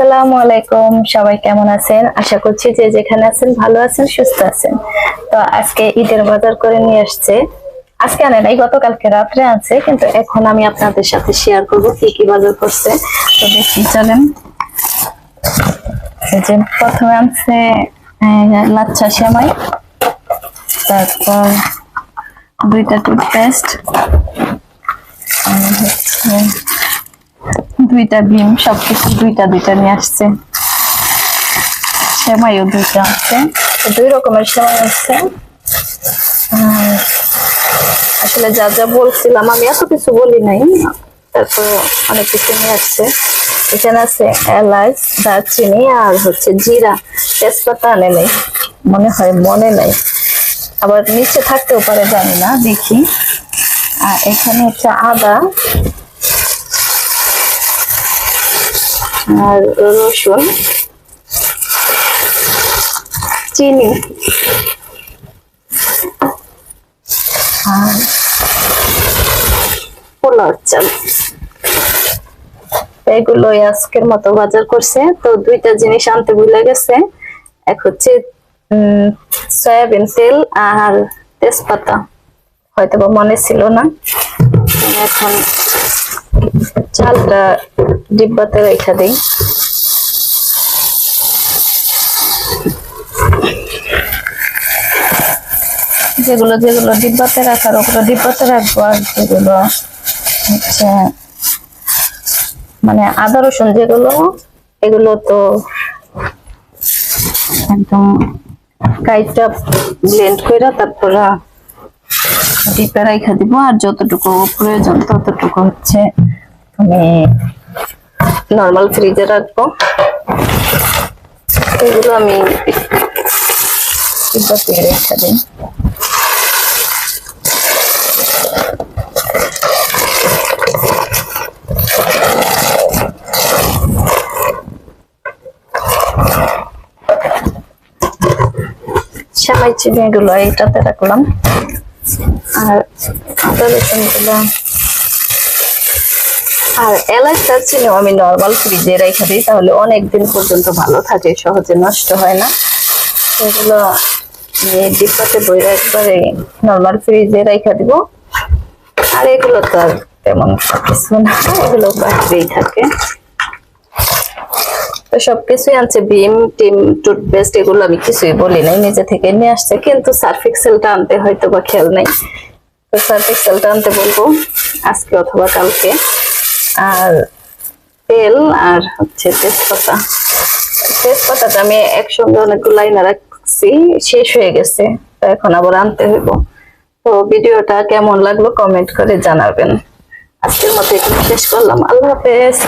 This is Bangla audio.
আসসালামু আলাইকুম, সবাই কেমন আছেন? আশা করছি যে যেখানে আছেন ভালো আছেন, সুস্থ আছেন। তো আজকে ঈদের বাজার করে নিয়ে আসছে। আজকে আনে নাই, গতকালকে রাত্রে আছে কিন্তু এখন আমি আপনাদের সাথে শেয়ার করব কি কি বাজার করছে। তো দেখি, চলেন। যে প্রথমে আনছে লাচ্ছা সেমাই, তারপর দুইটা টুথপেস্ট হচ্ছে দুইটা ডিম সবকিছু দুইটা দুইটা নিয়ে আসছে। সেমাইও দুইটা আছে। দুই রকমের সেমাই আর আসলে যা যা বলছিলাম, আমি এত কিছু বলি নাই। তারপর অনেক কিছু নিয়ে আসছে। এখানে আছে এলাচ, দারচিনি আর হচ্ছে জিরা। তেজপাতা আনে নেই। মনে হয় মনে নেই। আবার নিচে থাকতেও পারে, জানি না, দেখি। আর এখানে হচ্ছে আদা। আর রসুন, চিনি। আর পোলাও চাল। এগুলোই আজকের মতো বাজার করছে। তো দুইটা জিনিস আনতে ভুলে গেছে। এক হচ্ছে সয়াবিন তেল আর তেজপাতা। হয়তো বা মনে ছিল না। এখন চালটা ডিব্বাতে রেখে দিই। যেগুলো যেগুলো ডিব্বাতে রাখার, ওগুলো ডিব্বাতে রাখব আর যেগুলো হচ্ছে মানে আদা, রসুন যেগুলো, এগুলো তো একদম কাইটা ব্লেন্ড করে তারপর ডিপে রেখে দিব, আর যতটুকু প্রয়োজন ততটুকু হচ্ছে আমি নর্মাল ফ্রিজে রাখব। এগুলো আমি ডিব্বাতে রেখে দিই। এগুলো এইটাতে রাখলাম। আর আদা আর এলাচ দারচিনিও আমি নর্মাল ফ্রিজে রেখে দিই, তাহলে অনেক দিন পর্যন্ত ভালো থাকে, সহজে নষ্ট হয় না। এগুলো আমি ডিব্বাতে বই একবারে নর্মাল ফ্রিজে রেখে দিব। আর এগুলো তো আর তেমন কিছু না, এগুলো বাড়তেই থাকে। সবকিছুই আনছে বিম টিম, টুথপেস্ট, এগুলো আমি কিছুই বলি নাই, নিজে থেকে নিয়ে আসছে, কিন্তু সার্ফিক্সেলটা আনতে হয়তো বা খেয়াল নেই। তো সার্ফ এক্সেলটা আনতে বলব, আজকে অথবা কালকে। আর তেল আর হচ্ছে তেজপাতা। তেজপাতাটা আমি একসঙ্গে অনেকগুলো আইনা রাখছি, শেষ হয়ে গেছে, তো এখন আবার আনতে হইব। তো ভিডিওটা কেমন লাগল কমেন্ট করে জানাবেন। আজকের মতো এখানে শেষ করলাম। আল্লাহ হাফেজ।